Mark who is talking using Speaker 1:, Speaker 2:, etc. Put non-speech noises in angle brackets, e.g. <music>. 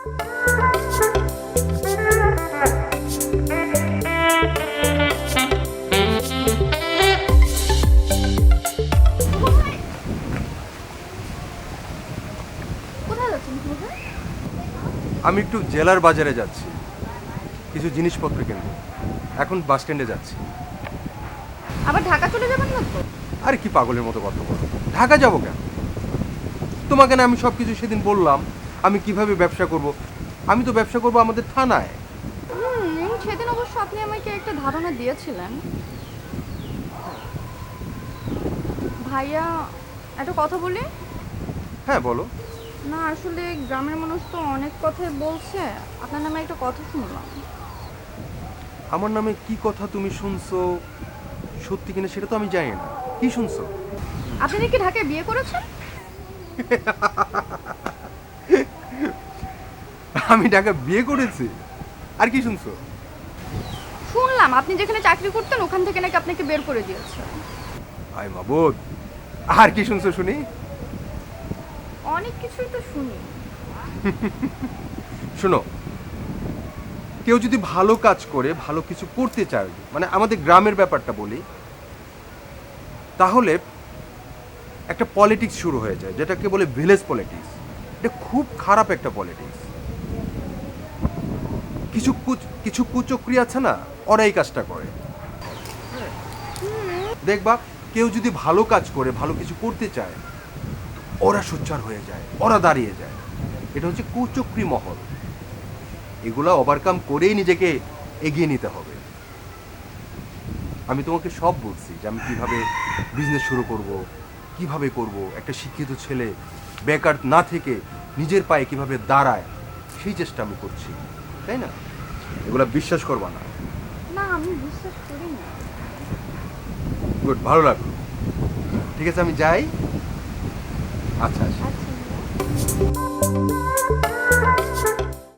Speaker 1: আমি একটু জেলার বাজারে যাচ্ছি। কিছু জিনিসপত্র কিনবো। এখন বাস স্ট্যান্ডে যাচ্ছি।
Speaker 2: আবার ঢাকা চলে যাবেন না তো?
Speaker 1: আরে কি পাগলের মতো কথা বলো। ঢাকা যাব কেন? তোমাকে না আমি সব কিছু সেদিন বললাম। আমি কীভাবে ব্যবসা করব? আমি তো ব্যবসা করব আমাদের থানায়।
Speaker 2: হুম সেদিন অবশ্য আপনি আমাকে একটা ধারণা দিয়েছিলেন। ভাইয়া একটা কথা বলি?
Speaker 1: হ্যাঁ বলো।
Speaker 2: না আসলে গ্রামের মানুষ তো অনেক কথাই বলছে। আপনার নামে একটা কথা শুনলাম।
Speaker 1: আমার নামে কি কথা তুমি শুনছো? সত্যি কিনা সেটা তো আমি জানি না। কি শুনছো?
Speaker 2: আপনি নাকি ঢাকায় বিয়ে করেছেন? <laughs>
Speaker 1: আমি ঢাকা বিয়ে করেছি। আর কি শুনছো?
Speaker 2: শুনলাম আপনি যেখানে চাকরি করতেন ওখান থেকে নাকি আপনাকে বের করে দিয়েছে।
Speaker 1: আয় মাবুদ আর কি শুনছো শুনি?
Speaker 2: অনেক কিছুই তো শুনি।
Speaker 1: শোনো কেউ যদি ভালো কাজ করে ভালো কিছু করতে চায় মানে আমাদের গ্রামের ব্যাপারটা বলি তাহলে একটা পলিটিক্স শুরু হয়ে যায় যেটাকে বলে ভিলেজ পলিটিক্স এটা খুব খারাপ একটা পলিটিক্স কিছু কিছু কুচক্রি আছে না? ওরা এই কাজটা করে। দেখবা, কেউ যদি ভালো কাজ করে, ভালো কিছু করতে চায়, ওরা সোচ্চার হয়ে যায়, ওরা দাঁড়িয়ে যায়। এটা হচ্ছে কুচক্রি মহল। এগুলা ওভারকাম করেই নিজেকে এগিয়ে নিতে হবে। আমি তোমাকে সব বলছি যে আমি কীভাবে বিজনেস শুরু করব, কীভাবে করব। একটা শিক্ষিত ছেলে বেকার না থেকে নিজের পায়ে কীভাবে দাঁড়ায়, সেই চেষ্টা আমি করছি। তাই না? এগুলা বিশ্বাস করবা না।
Speaker 2: না আমি বিশ্বাস করি না।
Speaker 1: গুড ভালো লাগল। ঠিক আছে আমি যাই। আচ্ছা আচ্ছা
Speaker 2: আচ্ছা।